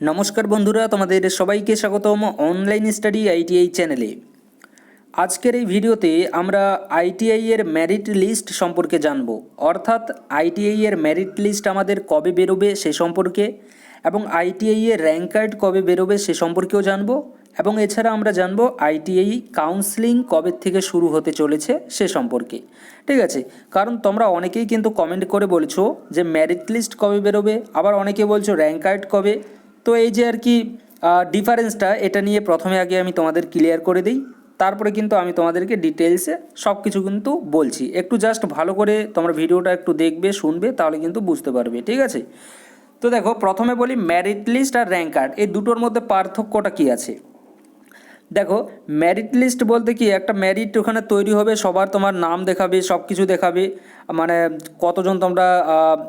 নমস্কার বন্ধুরা, তোমাদের সবাইকে স্বাগতম অনলাইন স্টাডি আইটিআই চ্যানেলে আজকের এই ভিডিওতে আমরা আইটিআই এর মেরিট লিস্ট সম্পর্কে জানব। অর্থাৎ আইটিআই এর মেরিট লিস্ট আমাদের কবে বেরোবে সে সম্পর্কে এবং আইটিআই এর র্যাঙ্ক কার্ড কবে বেরোবে সে সম্পর্কেও জানব এবং এছাড়া আমরা জানব আইটিআই কাউন্সিলিং কবে থেকে শুরু হতে চলেছে সে সম্পর্কে। ঠিক আছে? কারণ তোমরা অনেকেই কিন্তু কমেন্ট করে বলছো যে মেরিট লিস্ট কবে বেরোবে, আবার অনেকে বলছো র্যাঙ্ক কার্ড কবে তো এই যে আর কি ডিফারেন্সটা এটা নিয়ে প্রথমে আগে আমি তোমাদের ক্লিয়ার করে দিই। তারপরে কিন্তু আমি তোমাদেরকে ডিটেলসে সব কিছু কিন্তু বলছি। একটু জাস্ট ভালো করে তোমরা ভিডিওটা একটু দেখবে, শুনবে, তাহলে কিন্তু বুঝতে পারবে, ঠিক আছে? তো দেখো, প্রথমে বলি ম্যারিট লিস্ট আর র্যাঙ্ক কার্ড এই দুটোর মধ্যে পার্থক্যটা কী আছে? দেখো ম্যারিট লিস্ট বলতে কি, একটা ম্যারিট ওখানে তৈরি হবে, সবার তোমার নাম দেখাবে সব কিছু দেখাবে মানে কতজন তোমরা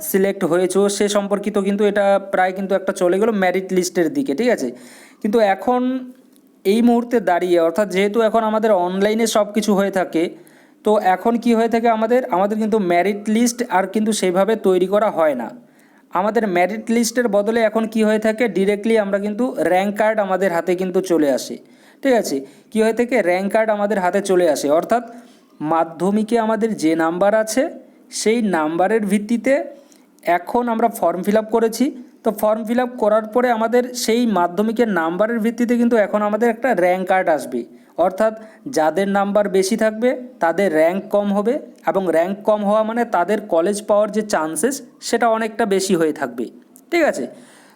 সিলেক্ট হয়েছো, সে সম্পর্কিত কিন্তু এটা প্রায় কিন্তু একটা চলে গেলো ম্যারিট লিস্টের দিকে, ঠিক আছে? কিন্তু এখন এই মুহূর্তে দাঁড়িয়ে, অর্থাৎ যেহেতু এখন আমাদের অনলাইনে সব কিছু হয়ে থাকে, তো এখন কি হয়ে থাকে আমাদের? আমাদের কিন্তু ম্যারিট লিস্ট আর কিন্তু সেইভাবে তৈরি করা হয় না। আমাদের ম্যারিট লিস্টের বদলে এখন কি হয়ে থাকে? ডিরেক্টলি আমরা কিন্তু র্যাঙ্ক কার্ড আমাদের হাতে কিন্তু চলে আসে। ঠিক আছে? কী হয়ে থেকে র্যাঙ্ক কার্ড আমাদের হাতে চলে আসে। অর্থাৎ মাধ্যমিকে আমাদের যে নাম্বার আছে, সেই নাম্বারের ভিত্তিতে এখন আমরা ফর্ম ফিল করেছি। তো ফর্ম ফিল করার পরে আমাদের সেই মাধ্যমিকের নাম্বারের ভিত্তিতে কিন্তু এখন আমাদের একটা র্যাঙ্ক কার্ড আসবে। অর্থাৎ যাদের নাম্বার বেশি থাকবে, তাদের র্যাঙ্ক কম হবে এবং র্যাঙ্ক কম হওয়া মানে তাদের কলেজ পাওয়ার যে চান্সেস সেটা অনেকটা বেশি হয়ে থাকবে। ঠিক আছে?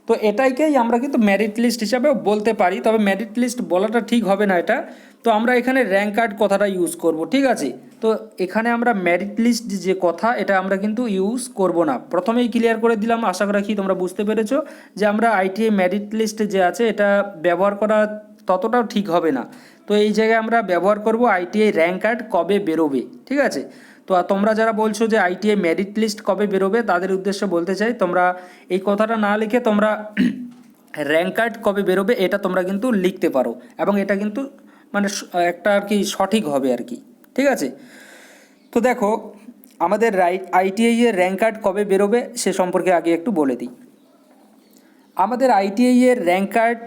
তো এটাইকেই আমরা কিন্তু মেরিট লিস্ট হিসাবেও বলতে পারি, তবে মেরিট লিস্ট বলাটা ঠিক হবে না এটা। তো আমরা এখানে র্যাঙ্ক কার্ড কথাটা ইউজ করব, ঠিক আছে? তো এখানে আমরা মেরিট লিস্ট যে কথা, এটা আমরা কিন্তু ইউজ করব না। প্রথমেই ক্লিয়ার করে দিলাম, আশা রাখি তোমরা বুঝতে পেরেছ যে আমরা আইটিআই মেরিট লিস্ট যে আছে, এটা ব্যবহার করা ততটাও ঠিক হবে না। তো এই জায়গায় আমরা ব্যবহার করব আইটিআই র্যাঙ্ক কার্ড কবে বেরোবে, ঠিক আছে? তো তোমরা যারা বলছো যে আইটিআই মেরিট লিস্ট কবে বেরোবে, তাদের উদ্দেশ্যে বলতে চাই, তোমরা এই কথাটা না লিখে তোমরা র্যাঙ্ক কার্ড কবে বেরোবে, এটা তোমরা কিন্তু লিখতে পারো এবং এটা কিন্তু মানে একটা আর কি সঠিক হবে আর কি, ঠিক আছে? তো দেখো, আমাদের আইটিআই এর র্যাঙ্ক কার্ড কবে বেরোবে, সে সম্পর্কে আগে একটু বলে দিই। আমাদের আইটিআই এর র্যাঙ্ক কার্ড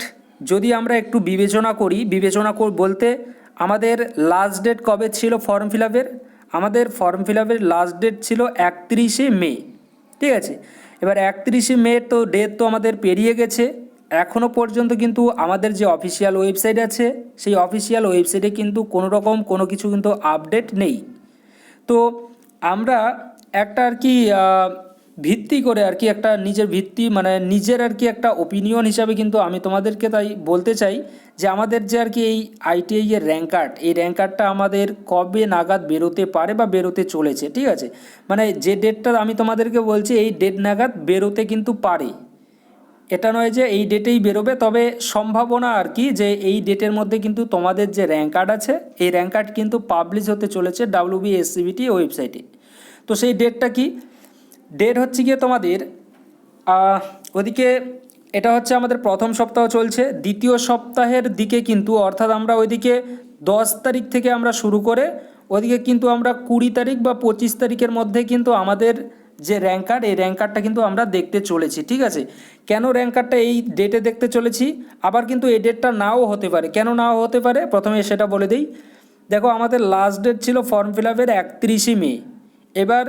যদি আমরা একটু বিবেচনা করি, বিবেচনা বলতে আমাদের লাস্ট ডেট কবে ছিল ফর্ম ফিল আপের আমাদের ফর্ম ফিল আপের লাস্ট ডেট ছিল একত্রিশে মে, ঠিক আছে? এবার একত্রিশে মে তো ডেট তো আমাদের পেরিয়ে গেছে। এখনও পর্যন্ত কিন্তু আমাদের যে অফিসিয়াল ওয়েবসাইট আছে, সেই অফিসিয়াল ওয়েবসাইটে কিন্তু কোনো রকম কোনো কিছু কিন্তু আপডেট নেই। তো আমরা একটা আর কি ভিত্তি করে আর কি একটা নিজের ভিত্তি মানে নিজের আর কি একটা ওপিনিয়ন হিসাবে কিন্তু আমি তোমাদেরকে তাই বলতে চাই যে আমাদের যে আর কি এই আইটিআই এর র্যাঙ্ক কার্ড এই র্যাঙ্ক কার্ডটা আমাদের কবে নাগাদ বেরোতে পারে বা বেরোতে চলেছে, ঠিক আছে? মানে যে ডেটটা আমি তোমাদেরকে বলছি, এই ডেট নাগাদ বেরোতে কিন্তু পারে। এটা নয় যে এই ডেটেই বেরোবে, তবে সম্ভাবনা আর কি যে এই ডেটের মধ্যে কিন্তু তোমাদের যে র্যাঙ্ক কার্ড আছে, এই র্যাঙ্ক কার্ড কিন্তু পাবলিশ হতে চলেছে ডাব্লিউবি এসসিবিটি ওয়েবসাইটে তো সেই ডেটটা কি? ডেট হচ্ছে গিয়ে তোমাদের ওদিকে এটা হচ্ছে আমাদের প্রথম সপ্তাহ চলছে। দ্বিতীয় সপ্তাহের দিকে কিন্তু, অর্থাৎ আমরা ওইদিকে দশ তারিখ থেকে আমরা শুরু করে, ওদিকে কিন্তু আমরা কুড়ি তারিখ বা পঁচিশ তারিখের মধ্যে কিন্তু আমাদের যে র্যাঙ্ক কার্ড এই র্যাঙ্ক কার্ডটা কিন্তু আমরা দেখতে চলেছি, ঠিক আছে? কেন র্যাঙ্ক কার্ডটা এই ডেটে দেখতে চলেছি? আবার কিন্তু এই ডেটটা নাও হতে পারে। কেন নাও হতে পারে? প্রথমে সেটা বলে দিই। দেখো, আমাদের লাস্ট ডেট ছিল ফর্ম ফিল আপের একত্রিশে মে। এবার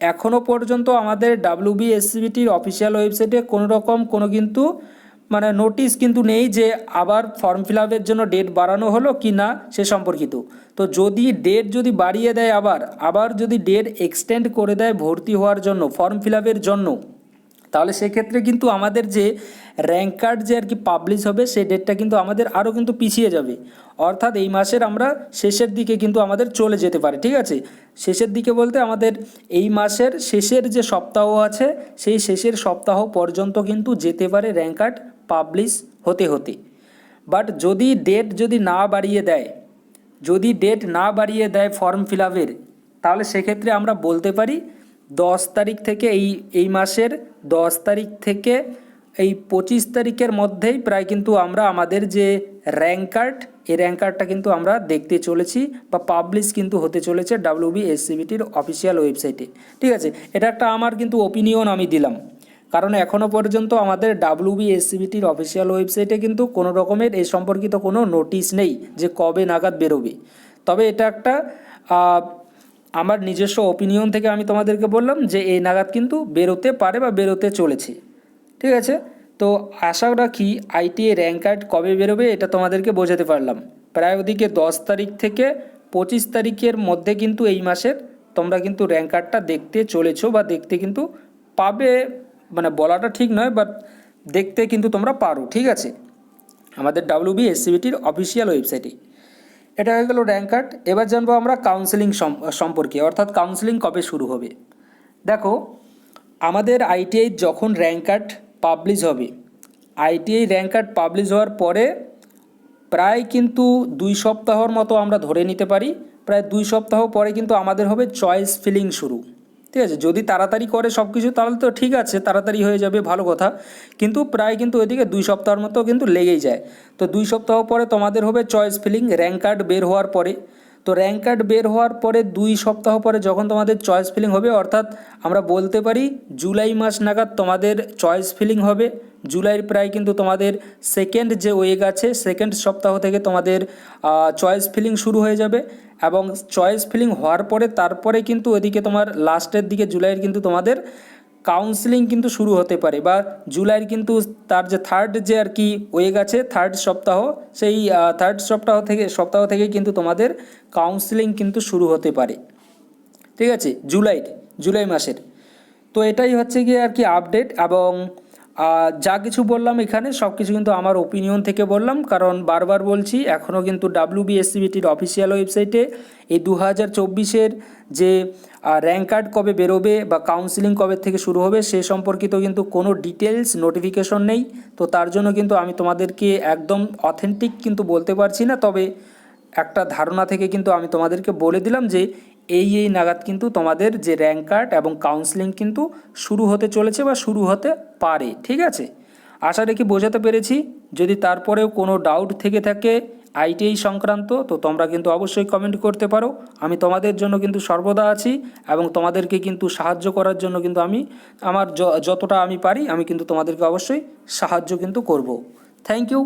এখনও পর্যন্ত আমাদের ডাব্লিউ বিএসসিবিটির অফিসিয়াল ওয়েবসাইটে কোনো রকম কোনো কিন্তু মানে নোটিশ কিন্তু নেই যে আবার ফর্ম ফিল আপের জন্য ডেট বাড়ানো হলো কি না সে সম্পর্কিত। তো যদি ডেট যদি বাড়িয়ে দেয় আবার আবার যদি ডেট এক্সটেন্ড করে দেয় ভর্তি হওয়ার জন্য ফর্ম ফিল আপের জন্য তাহলে সেক্ষেত্রে কিন্তু আমাদের যে র্যাঙ্ক কার্ড যে আর কি পাবলিশ হবে, সেই ডেটটা কিন্তু আমাদের আরও কিন্তু পিছিয়ে যাবে। অর্থাৎ এই মাসের আমরা শেষের দিকে কিন্তু আমাদের চলে যেতে পারে, ঠিক আছে? শেষের দিকে বলতে আমাদের এই মাসের শেষের যে সপ্তাহ আছে, সেই শেষের সপ্তাহ পর্যন্ত কিন্তু যেতে পারে র্যাঙ্ক কার্ড পাবলিশ হতে হতে। বাট যদি ডেট যদি না বাড়িয়ে দেয়, যদি ডেট না বাড়িয়ে দেয় ফর্ম ফিল আপের তাহলে সেক্ষেত্রে আমরা বলতে পারি দশ তারিখ থেকে এই এই মাসের দশ তারিখ থেকে এই পঁচিশ তারিখের মধ্যেই প্রায় কিন্তু আমরা আমাদের যে র্যাঙ্ক কার্ড, এই র্যাঙ্ক কার্ডটা কিন্তু আমরা দেখতে চলেছি বা পাবলিশ কিন্তু হতে চলেছে ডাব্লিউবি এসসিবিটির অফিসিয়াল ওয়েবসাইটে। ঠিক আছে? এটা একটা আমার কিন্তু ওপিনিয়ন আমি দিলাম। কারণ এখনও পর্যন্ত আমাদের ডাব্লিউ বি এসসিবিটির অফিসিয়াল ওয়েবসাইটে কিন্তু কোনো রকমের এই সম্পর্কিত কোনো নোটিশ নেই যে কবে নাগাদ বেরোবে। তবে এটা একটা আমার নিজস্ব ওপিনিয়ন থেকে আমি তোমাদেরকে বললাম যে এই নাগাদ কিন্তু বেরোতে পারে বা বেরোতে চলেছে। ঠিক আছে? তো আশা রাখি আইটিএ র্যাঙ্ক কার্ড কবে বেরোবে এটা তোমাদেরকে বোঝাতে পারলাম। প্রায় ওদিকে দশ তারিখ থেকে পঁচিশ তারিখের মধ্যে কিন্তু এই মাসের তোমরা কিন্তু র্যাঙ্ক কার্ডটা দেখতে চলেছো বা দেখতে কিন্তু পাবে। মানে বলাটা ঠিক নয় বাট দেখতে কিন্তু তোমরা পারো। ঠিক আছে? আমাদের ডাব্লিউ বি এসসিবিটির অফিসিয়াল ওয়েবসাইটে এটা হয়ে গেল র্যাঙ্ক কার্ড এবার জানব আমরা কাউন্সিলিং সম্পর্কে, অর্থাৎ কাউন্সিলিং কবে শুরু হবে। দেখো, আমাদের আইটিআই যখন র্যাঙ্ক কার্ড পাবলিশ হবে আইটিআই র্যাঙ্ক কার্ড পাবলিশ হওয়ার পরে প্রায় কিন্তু দুই সপ্তাহর মতো আমরা ধরে নিতে পারি, প্রায় দুই সপ্তাহ পরে কিন্তু আমাদের হবে চয়েস ফিলিং শুরু। ঠিক আছে, যদি তাড়াতাড়ি করে সব কিছু তাহলে তো ঠিক আছে, তাড়াতাড়ি হয়ে যাবে, ভালো কথা। কিন্তু প্রায় কিন্তু ওইদিকে দুই সপ্তাহের মতো কিন্তু লেগেই যায়। তো দুই সপ্তাহ পরে তোমাদের হবে চয়েস ফিলিং র্যাঙ্ক কার্ড বের হওয়ার পরে। তো র্যাঙ্ক কার্ড বের হওয়ার পরে দুই সপ্তাহ পরে যখন তোমাদের চয়েস ফিলিং হবে, অর্থাৎ আমরা বলতে পারি জুলাই মাস নাগাদ তোমাদের চয়েস ফিলিং হবে। জুলাইয়ের প্রায় কিন্তু তোমাদের সেকেন্ড যে ওয়েগ আছে সেকেন্ড সপ্তাহ থেকে তোমাদের চয়েস ফিলিং শুরু হয়ে যাবে এবং চয়েস ফিলিং হওয়ার পরে, তারপরে কিন্তু ওইদিকে তোমার লাস্টের দিকে জুলাইয়ের কিন্তু তোমাদের কাউন্সিলিং কিন্তু শুরু হতে পারে বা জুলাইয়ের কিন্তু তার যে থার্ড যে আর কি ওয়েগ আছে থার্ড সপ্তাহ, সেই থার্ড সপ্তাহ থেকে সপ্তাহ থেকে কিন্তু তোমাদের কাউন্সিলিং কিন্তু শুরু হতে পারে। ঠিক আছে? জুলাইর জুলাই মাসের। তো এটাই হচ্ছে গিয়ে আর কি আপডেট এবং যা কিছু বললাম এখানে, সব কিছু কিন্তু আমার ওপিনিয়ন থেকে বললাম। কারণ বারবার বলছি এখনও কিন্তু ডাব্লিউ বিএসসিবিটির অফিসিয়াল ওয়েবসাইটে এই দু হাজার চব্বিশের যে র্যাঙ্ক কার্ড কবে বেরোবে বা কাউন্সিলিং কবে থেকে শুরু হবে সে সম্পর্কিত কিন্তু কোনো ডিটেলস নোটিফিকেশন নেই। তো তার জন্য কিন্তু আমি তোমাদেরকে একদম অথেন্টিক কিন্তু বলতে পারছি না। তবে একটা ধারণা থেকে কিন্তু আমি তোমাদেরকে বলে দিলাম যে এই এই নাগাদ কিন্তু তোমাদের যে র্যাঙ্ক কার্ড এবং কাউন্সিলিং কিন্তু শুরু হতে চলেছে বা শুরু হতে পারে, ঠিক আছে? আশা রেখে বোঝাতে পেরেছি। যদি তারপরেও কোনো ডাউট থেকে থাকে আইটিআই সংক্রান্ত, তো তোমরা কিন্তু অবশ্যই কমেন্ট করতে পারো। আমি তোমাদের জন্য কিন্তু সর্বদা আছি এবং তোমাদেরকে কিন্তু সাহায্য করার জন্য কিন্তু আমি, আমার যতটা আমি পারি, আমি কিন্তু তোমাদেরকে অবশ্যই সাহায্য কিন্তু করব। Thank you